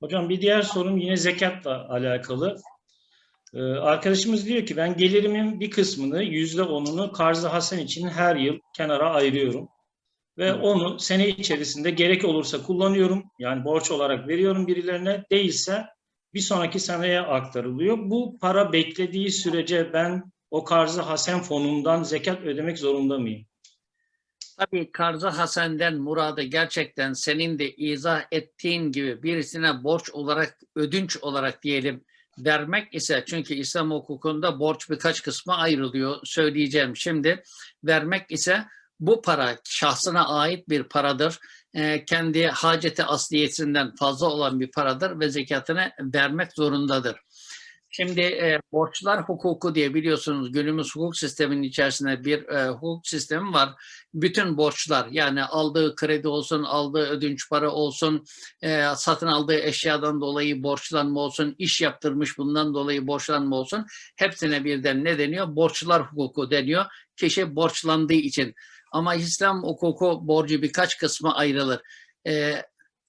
Hocam bir diğer sorum yine zekatla alakalı. Ee, arkadaşımız diyor ki ben gelirimin bir kısmını yüzde onunu Karzı Hasan için her yıl kenara ayırıyorum. Ve onu sene içerisinde gerek olursa kullanıyorum. Yani borç olarak veriyorum birilerine. Değilse bir sonraki seneye aktarılıyor. Bu para beklediği sürece ben o Karzı Hasen fonundan zekat ödemek zorunda mıyım? Tabii Karzı Hasen'den muradı gerçekten senin de izah ettiğin gibi birisine borç olarak, ödünç olarak diyelim vermek ise çünkü İslam hukukunda borç birkaç kısma ayrılıyor söyleyeceğim şimdi. Vermek ise bu para şahsına ait bir paradır. Ee, kendi haceti asliyetinden fazla olan bir paradır ve zekatını vermek zorundadır. Şimdi e, borçlar hukuku diye biliyorsunuz günümüz hukuk sisteminin içerisinde bir e, hukuk sistemi var. Bütün borçlar yani aldığı kredi olsun, aldığı ödünç para olsun, e, satın aldığı eşyadan dolayı borçlanma olsun, iş yaptırmış bundan dolayı borçlanma olsun. Hepsine birden ne deniyor? Borçlar hukuku deniyor. Kişi borçlandığı için. Ama İslam hukuku borcu birkaç kısma ayrılır. E,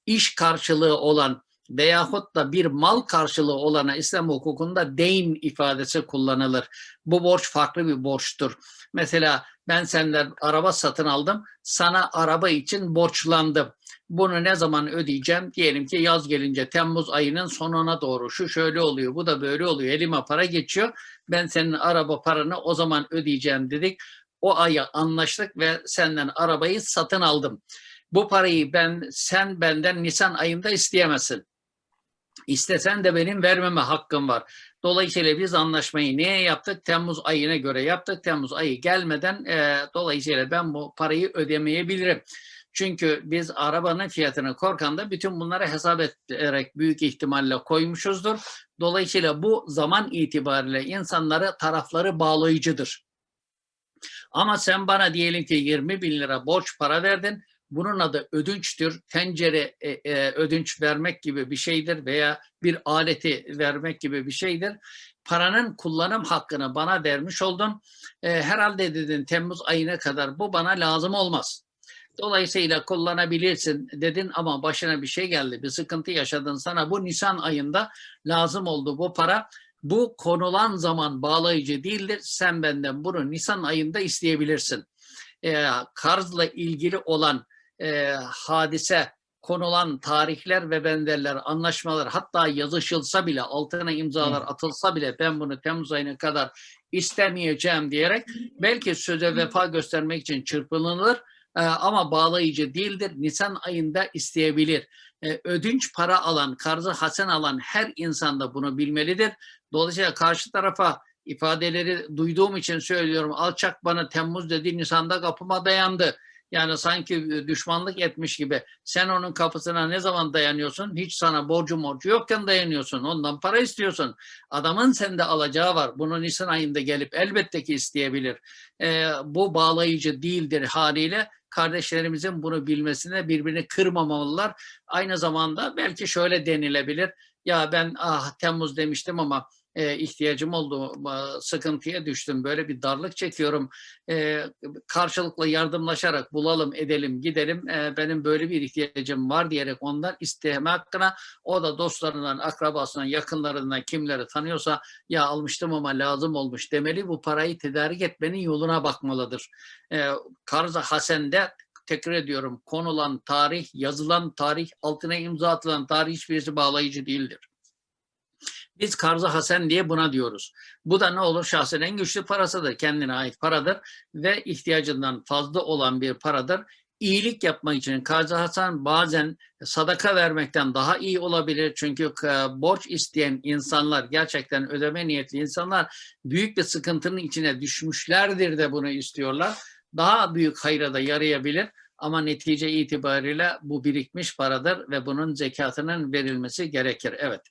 iş karşılığı olan veyahut da bir mal karşılığı olana İslam hukukunda deyn ifadesi kullanılır. Bu borç farklı bir borçtur. Mesela ben senden araba satın aldım, sana araba için borçlandım. Bunu ne zaman ödeyeceğim? Diyelim ki yaz gelince Temmuz ayının sonuna doğru şu şöyle oluyor, bu da böyle oluyor. Elime para geçiyor. Ben senin araba paranı o zaman ödeyeceğim dedik. O aya anlaştık ve senden arabayı satın aldım. Bu parayı ben sen benden Nisan ayında isteyemezsin. İstesen de benim vermeme hakkım var. Dolayısıyla biz anlaşmayı neye yaptık? Temmuz ayına göre yaptık. Temmuz ayı gelmeden e, dolayısıyla ben bu parayı ödemeyebilirim. Çünkü biz arabanın fiyatını korkanda bütün bunları hesap ederek büyük ihtimalle koymuşuzdur. Dolayısıyla bu zaman itibariyle insanları tarafları bağlayıcıdır. Ama sen bana diyelim ki 20 bin lira borç para verdin. Bunun adı ödünçtür. Tencere e, e, ödünç vermek gibi bir şeydir veya bir aleti vermek gibi bir şeydir. Paranın kullanım hakkını bana vermiş oldun. E, herhalde dedin Temmuz ayına kadar bu bana lazım olmaz. Dolayısıyla kullanabilirsin dedin ama başına bir şey geldi, bir sıkıntı yaşadın sana bu Nisan ayında lazım oldu bu para. Bu konulan zaman bağlayıcı değildir. Sen benden bunu Nisan ayında isteyebilirsin. E, karzla ilgili olan e, hadise konulan tarihler ve benzerler, anlaşmalar hatta yazışılsa bile, altına imzalar atılsa bile ben bunu Temmuz ayına kadar istemeyeceğim diyerek belki söze vefa göstermek için çırpınılır e, ama bağlayıcı değildir. Nisan ayında isteyebilir. E, ödünç para alan, karzı hasen alan her insan da bunu bilmelidir. Dolayısıyla karşı tarafa ifadeleri duyduğum için söylüyorum. Alçak bana Temmuz dedi, Nisan'da kapıma dayandı. Yani sanki düşmanlık etmiş gibi. Sen onun kapısına ne zaman dayanıyorsun? Hiç sana borcu morcu yokken dayanıyorsun. Ondan para istiyorsun. Adamın sende alacağı var. Bunu Nisan ayında gelip elbette ki isteyebilir. Ee, bu bağlayıcı değildir haliyle. Kardeşlerimizin bunu bilmesine birbirini kırmamalılar. Aynı zamanda belki şöyle denilebilir. Ya ben ah Temmuz demiştim ama e, ihtiyacım oldu, e, sıkıntıya düştüm, böyle bir darlık çekiyorum. E, karşılıklı yardımlaşarak bulalım, edelim, gidelim. E, benim böyle bir ihtiyacım var diyerek ondan isteme hakkına o da dostlarından, akrabasından, yakınlarından kimleri tanıyorsa ya almıştım ama lazım olmuş demeli. Bu parayı tedarik etmenin yoluna bakmalıdır. E, Karza Hasen'de tekrar ediyorum konulan tarih, yazılan tarih, altına imza atılan tarih hiçbirisi bağlayıcı değildir. Biz karzı hasen diye buna diyoruz. Bu da ne olur? Şahsen en güçlü parasıdır. Kendine ait paradır ve ihtiyacından fazla olan bir paradır. İyilik yapmak için karzı hasen bazen sadaka vermekten daha iyi olabilir. Çünkü borç isteyen insanlar, gerçekten ödeme niyetli insanlar büyük bir sıkıntının içine düşmüşlerdir de bunu istiyorlar. Daha büyük hayra da yarayabilir. Ama netice itibariyle bu birikmiş paradır ve bunun zekatının verilmesi gerekir. Evet.